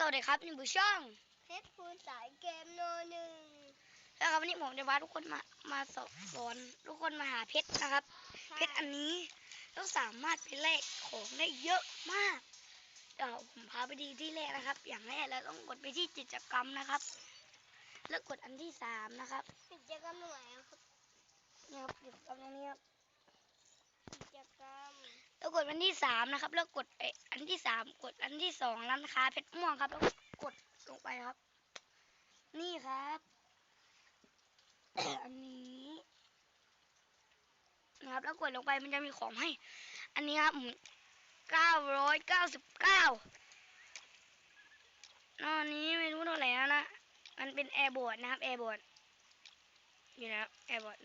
สวัสดีครับนี่บุช่องเพชรคูณสายเกมโนหนึ่งแล้วครับวันนี้ผมจะพาทุกคนมามาสอบสอนทุกคนมาหาเพชรนะครับ เพชรอันนี้เราสามารถไปแลกของได้เยอะมากเดี๋ยวผมพาไปดีที่แรกนะครับ อย่างแรกเราต้องกดไปที่กิจกรรมนะครับ แล้วกดอันที่สามนะครับกิจกรรมตรงไหนอะครับเนี่ยครับกิจกรรมตรงนี้ครับกิจกรรม แล้วกดอันที่สามนะครับ แล้วกดไออันที่สามกดอันที่สองร้านค้าเพชรม่วงครับ แล้วกดลงไปครับ นี่ครับอันนี้นะครับ แล้วกดลงไปมันจะมีของให้ อันนี้ครับเก้าร้อยเก้าสิบเก้าอันนี้ไม่รู้เท่าไหร่แล้วนะ มันเป็นแอร์บอร์ดนะครับแอร์บอร์ดอยู่นะครับแอร์บอร์ด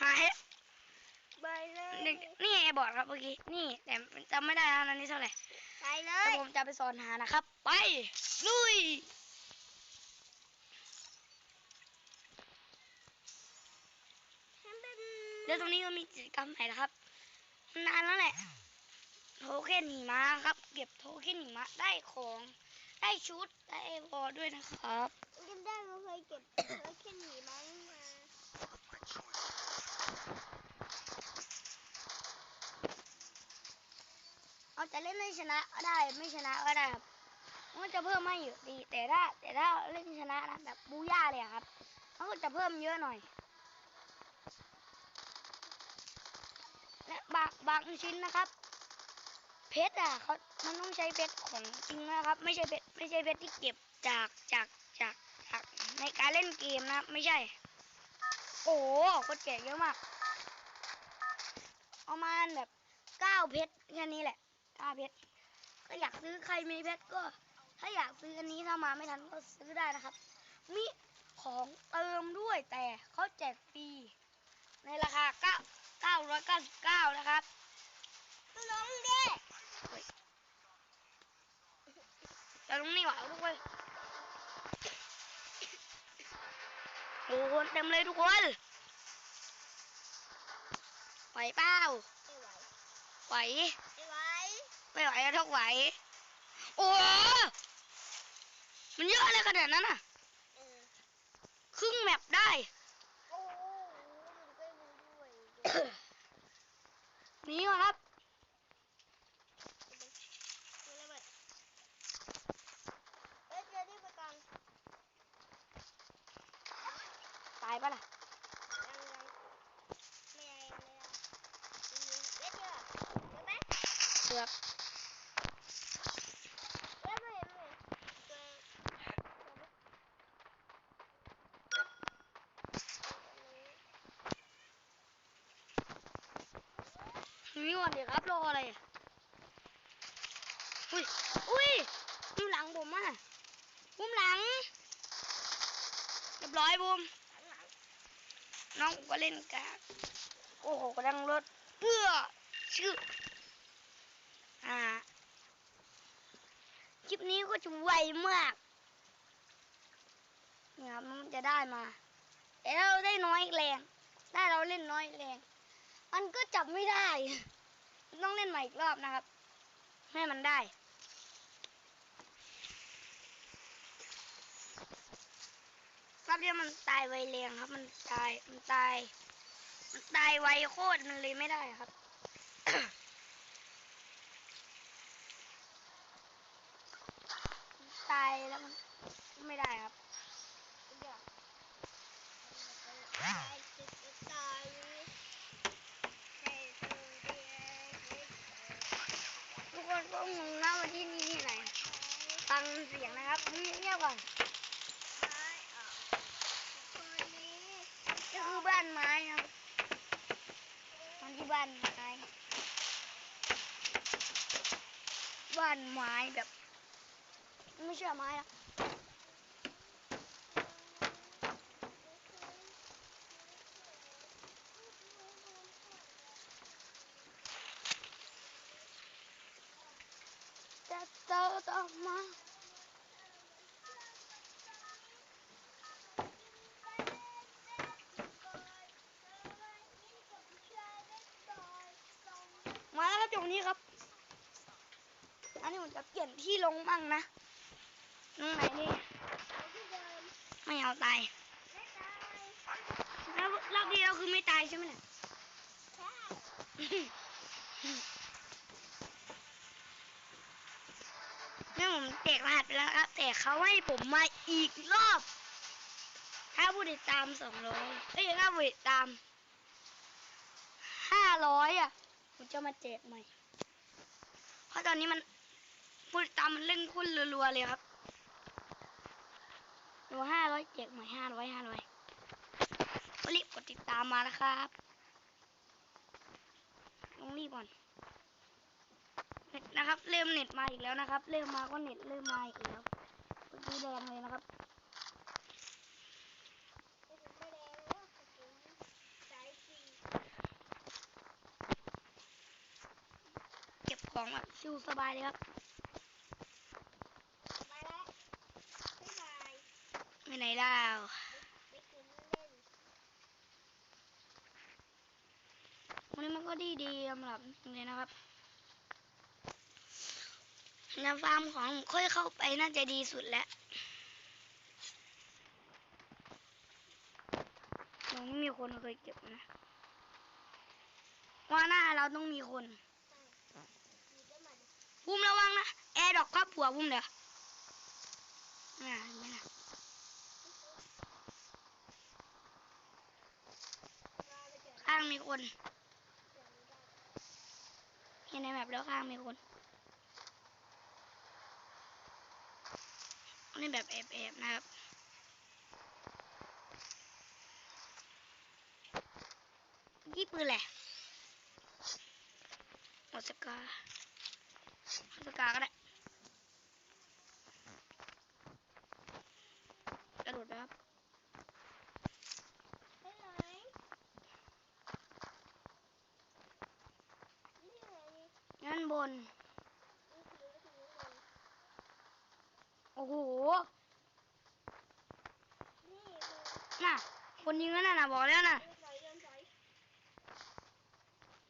หาให้ ไปเลยนี่นี่แอร์บอร์ดครับเมื่อกี้ นี่แต่จำไม่ได้แล้วอันนี้เท่าไหร่ไปเลแต่ยผมจะไปสอนหานะครับ ไปลุย ฉันเป็นแล้วตรงนี้ก็มีกิจกรรมใหม่นะครับ นานแล้วแหละโทเค็นหิมะครับ เก็บโทเค็นหิมะได้ของ ได้ชุด ได้เอวอด้วยนะครับจำได้เราเคยเก็บ เคยแค่หนีมันมา เอาจะเล่นให้ชนะก็ได้ไม่ชนะก็ได้ครับมันจะเพิ่มไม่เยอะดี แต่ถ้าแต่ถ้าเล่นชนะนะแบบบูย่าเลยครับมันก็จะเพิ่มเยอะหน่อยและบางบางชิ้นนะครับ เพชรอะเขามันต้องใช้เพชรของจริงนะครับ ไม่ใช่เพชรไม่ใช่เพชรที่เก็บจากจากจากจากในการเล่นเกมนะไม่ใช่ โอ้โหคตรแก่เยอะมากประมาณแบบเก้าเพชรแค่นี้แหละ เก้าเพชรก็อยากซื้อใครมีเพชรก็ ถ้าอยากซื้ออันนี้ถ้ามาไม่ทันก็ซื้อได้นะครับ มีของเติมด้วยแต่เขาแจกฟรีในราคาเก้าเก้าร้อยเก้าสิบเก้านะครับลงดิแต่ตรงนี้หวาทุกคนโอ้โหเต็มเลยทุกคนไหวเปล่าไม่ไหว ไหวไม่ไหวไม่ไหวก็ทุกไหว โอ้โหมันเยอะเลยขนาดนั้นอะเออครึ่งแมปได้ โอ้โหมันก็มีด้วยหนี่ก่อนครับไม่ได้เบิดเอ้ยเจอที่ประกันตายปะล่ะ ยังยังไม่ยังไม่ยังเอ๊ะเจอเจอไหมเสือก เอ๊ะไม่เห็นไม่เห็นเจอ หนี่ก่ อนเดี๋ยครับรออะไรอุ้ยอุ้ยบูมหลังผมอะบูมหลังเรียบร้อยบูมน้องก็เล่นกากโอ้โหกำลังรถเพื่อชื่ออ่าคลิปนี้ก็จะไวมากเนี่ยครับมันจะได้มาแต่ถ้าเราได้น้อยแรง ถ้าเราเล่นน้อยแรง มันก็จับไม่ได้ ต้องเล่นใหม่อีกรอบนะครับ ให้มันได้รอบเดียวมันตายไวแรงครับ มันตาย มันตาย มันตายไวโคตรมันเลยไม่ได้ครับตายแล้วมันไม่ได้ครับ เดี๋ยวตายติดตายให้ตัวเดียว ทุกคนก็งงนะว่าที่นี่ที่ไหน ฟังเสียงนะครับเงียบๆ ก่อนตายอะคนนี้นี่คือบ้านไม้ครับมันที่บ้านไม้บ้านไม้แบบ ไม่ใช่ไม้ละจะเจอต่อมา มาแล้วครับตรงนี้ครับ อันนี้ผม จะเปลี่ยนที่ลงมั่งนะตรงไหนนี่เอาที่เดิมไม่เอาตายไม่ตายแล้วรอบนี้เราคือไม่ตายใช่ไหมเนี่ยใช่เนี่ยผมแจกรหัสไปแล้วครับ แต่เขาให้ผมมาอีกรอบ ถ้าผู้ติดตามสองร้อยเอ้ยถ้าผู้ติดตามห้าร้อยอะ ผมจะมาแจกใหม่ เพราะตอนนี้มัน ผู้ติดตามมันเล่นคุ้นรัวๆเลยครับดูห้าร้อยแจกใหม่ห้าร้อยห้าร้อยรีบกดติดตามมานะครับต้องรีบก่อนเน็ตนะครับ เริ่มเน็ตมาอีกแล้วนะครับ เริ่มมาก็เน็ตเริ่มมาอีกแล้วเมื่อกี้แดงเลยนะครับเก็บของแบบชิวสบายเลยครับ ไปแล้วบ๊ายบาย ไม่ไหนแล้วไปกินเล่นวันนี้มันก็ดีดีๆสำหรับเลยนะครับในฟาร์มของผมค่อยเข้าไปน่าจะดีสุดแล้วยังไม่มีคนเคยเก็บนะ ว่าหน้าเราต้องมีคนหยิบได้ไหมพุ่มระวังนะ แอร์ดอกครับผัวพุ่มเดี๋ยวน่าเห็นไหมนะ มาไปเจอ ข้างมีคน เห็นในแบบแล้วข้างมีคนนนี้แบบแอบๆนะครับยี่ปืนแหละออสกาออสกาก็ได้ กระโดดไปครับ ไปไหนนี่ไหนนี่ งั้นบน นี่ถือถือเลย โอ้โห นี่คือน่ะ คนยิงนั่นน่ะบอกแล้วน่ะเดินถอยเดินถอย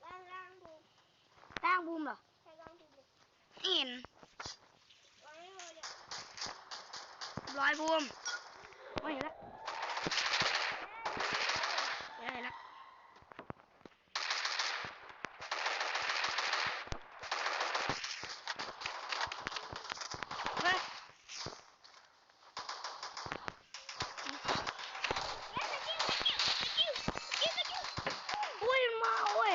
ล่างล่างดูร่างบูมเหรอใช้ล่างดูเลยไม่เห็นวางให้เลยเนี่ยร้อยบูมไม่เห็นแล้วเห็นแล้วเห็นแล้วเฮ้ย เฮ้ยสกิลสกิลสกิลสกิลสกิล อุ้ยมันมาเว้ย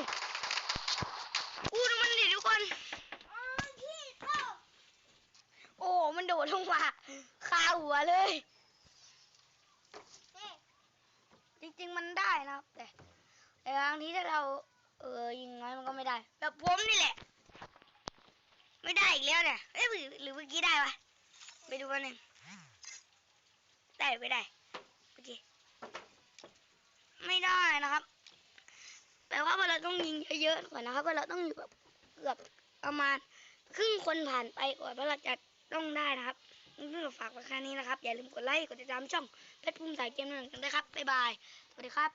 อู้ดูมันดิทุกคน อ๋อพี่เข้า โอ้มันโดดลงมาคาหัวเลย เฮ้ จริงๆมั นได้นะครับแต่แต่บางทีถ้าเรา เออยิงน้อยมันก็ไม่ได้ แบบผมนี่แหละ ไม่ได้อีกแล้วเนี่ยเอ้ยหรือเมื่อกี้ได้ปะไปดูกันหนึ่งได้ไม่ได้เมื่อกี้ไม่ได้นะครับแปลว่าเราต้องยิงเยอะๆก่อนนะครับว่าเราต้องอยู่แบบเกือบประมาณครึ่งคนผ่านไปก่อนว่าเราจะต้องได้นะครับนี่ก็ฝากไว้แค่นี้นะครับ อย่าลืมกดไลค์กดติดตามช่องเพชรภูมิสายเกมหนึ่งกันด้ครับบ๊ายบายสวัสดีครับ